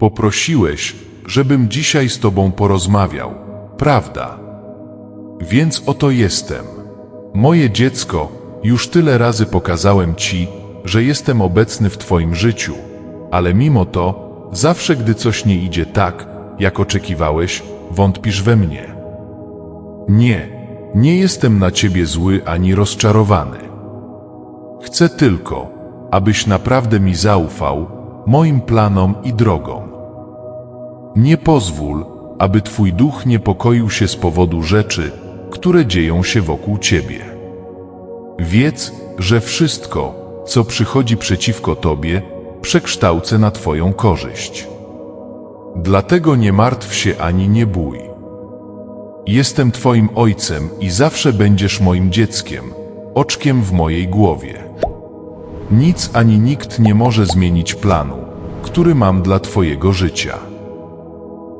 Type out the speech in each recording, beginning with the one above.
Poprosiłeś, żebym dzisiaj z Tobą porozmawiał, prawda? Więc oto jestem. Moje dziecko, już tyle razy pokazałem Ci, że jestem obecny w Twoim życiu, ale mimo to, zawsze gdy coś nie idzie tak, jak oczekiwałeś, wątpisz we mnie. Nie, nie jestem na Ciebie zły ani rozczarowany. Chcę tylko, abyś naprawdę mi zaufał, moim planom i drogom. Nie pozwól, aby Twój duch niepokoił się z powodu rzeczy, które dzieją się wokół Ciebie. Wiedz, że wszystko, co przychodzi przeciwko Tobie, przekształcę na Twoją korzyść. Dlatego nie martw się ani nie bój. Jestem Twoim ojcem i zawsze będziesz moim dzieckiem, oczkiem w mojej głowie. Nic ani nikt nie może zmienić planu, który mam dla Twojego życia.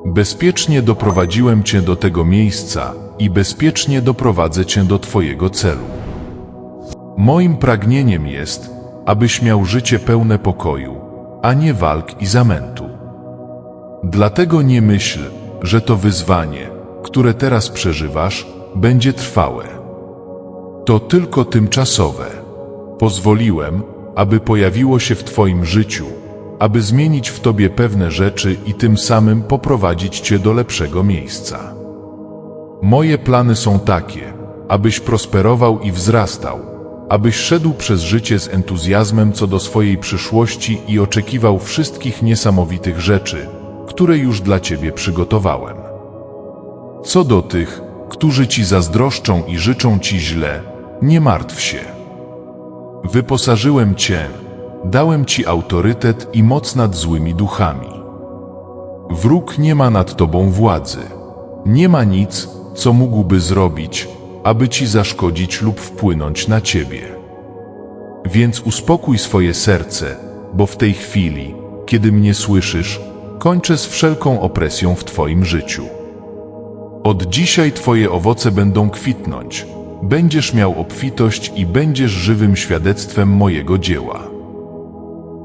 Bezpiecznie doprowadziłem Cię do tego miejsca i bezpiecznie doprowadzę Cię do Twojego celu. Moim pragnieniem jest, abyś miał życie pełne pokoju, a nie walk i zamętu. Dlatego nie myśl, że to wyzwanie, które teraz przeżywasz, będzie trwałe. To tylko tymczasowe. Pozwoliłem, aby pojawiło się w Twoim życiu, aby zmienić w Tobie pewne rzeczy i tym samym poprowadzić Cię do lepszego miejsca. Moje plany są takie, abyś prosperował i wzrastał, abyś szedł przez życie z entuzjazmem co do swojej przyszłości i oczekiwał wszystkich niesamowitych rzeczy, które już dla Ciebie przygotowałem. Co do tych, którzy Ci zazdroszczą i życzą Ci źle, nie martw się. Wyposażyłem Cię, dałem Ci autorytet i moc nad złymi duchami. Wróg nie ma nad Tobą władzy. Nie ma nic, co mógłby zrobić, aby Ci zaszkodzić lub wpłynąć na Ciebie. Więc uspokój swoje serce, bo w tej chwili, kiedy mnie słyszysz, kończę z wszelką opresją w Twoim życiu. Od dzisiaj Twoje owoce będą kwitnąć, będziesz miał obfitość i będziesz żywym świadectwem mojego dzieła.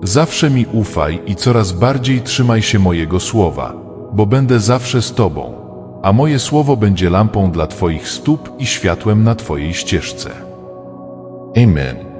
Zawsze mi ufaj i coraz bardziej trzymaj się mojego słowa, bo będę zawsze z Tobą, a moje słowo będzie lampą dla Twoich stóp i światłem na Twojej ścieżce. Amen.